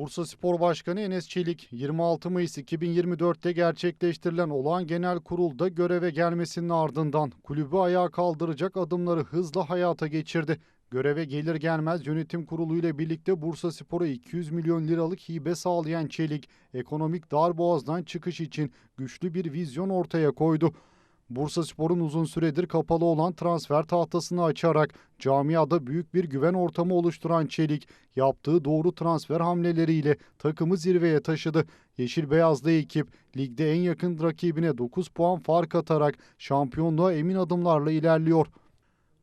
Bursa Spor Başkanı Enes Çelik 26 Mayıs 2024'te gerçekleştirilen olağan genel kurulda göreve gelmesinin ardından kulübü ayağa kaldıracak adımları hızla hayata geçirdi. Göreve gelir gelmez yönetim kurulu ile birlikte Bursa Spor'a 200 milyon liralık hibe sağlayan Çelik, ekonomik darboğazdan çıkış için güçlü bir vizyon ortaya koydu. Bursa Spor'un uzun süredir kapalı olan transfer tahtasını açarak camiada büyük bir güven ortamı oluşturan Çelik, yaptığı doğru transfer hamleleriyle takımı zirveye taşıdı. Yeşil Beyazlı ekip ligde en yakın rakibine 9 puan fark atarak şampiyonluğa emin adımlarla ilerliyor.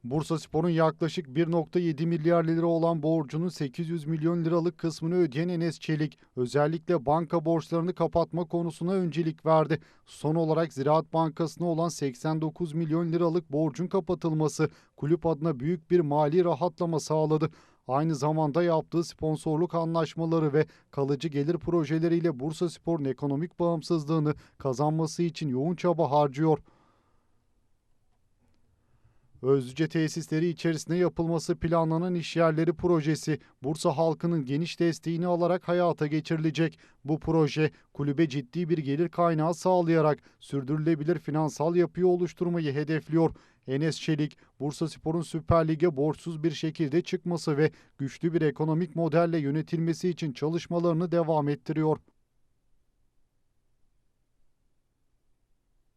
Bursa Spor'un yaklaşık 1.7 milyar lira olan borcunun 800 milyon liralık kısmını ödeyen Enes Çelik özellikle banka borçlarını kapatma konusuna öncelik verdi. Son olarak Ziraat Bankası'na olan 89 milyon liralık borcun kapatılması kulüp adına büyük bir mali rahatlama sağladı. Aynı zamanda yaptığı sponsorluk anlaşmaları ve kalıcı gelir projeleriyle Bursa Spor'un ekonomik bağımsızlığını kazanması için yoğun çaba harcıyor. Özlüce tesisleri içerisinde yapılması planlanan işyerleri projesi Bursa halkının geniş desteğini alarak hayata geçirilecek. Bu proje kulübe ciddi bir gelir kaynağı sağlayarak sürdürülebilir finansal yapıyı oluşturmayı hedefliyor. Enes Çelik, Bursa Spor'un Süper Lig'e borçsuz bir şekilde çıkması ve güçlü bir ekonomik modelle yönetilmesi için çalışmalarını devam ettiriyor.